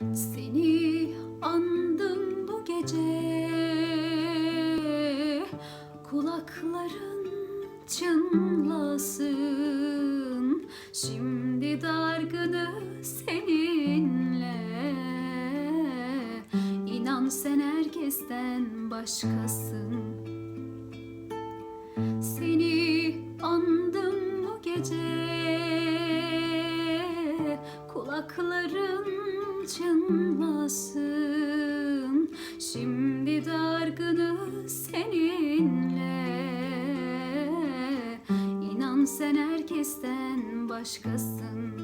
Seni andım bu gece. Kulakların çınlasın. Şimdi dargını seninle. İnan sen herkesten başkasın. Seni andım bu gece. Kulakların çınlasın. Şimdi dargını seninle. İnan sen herkesten başkasın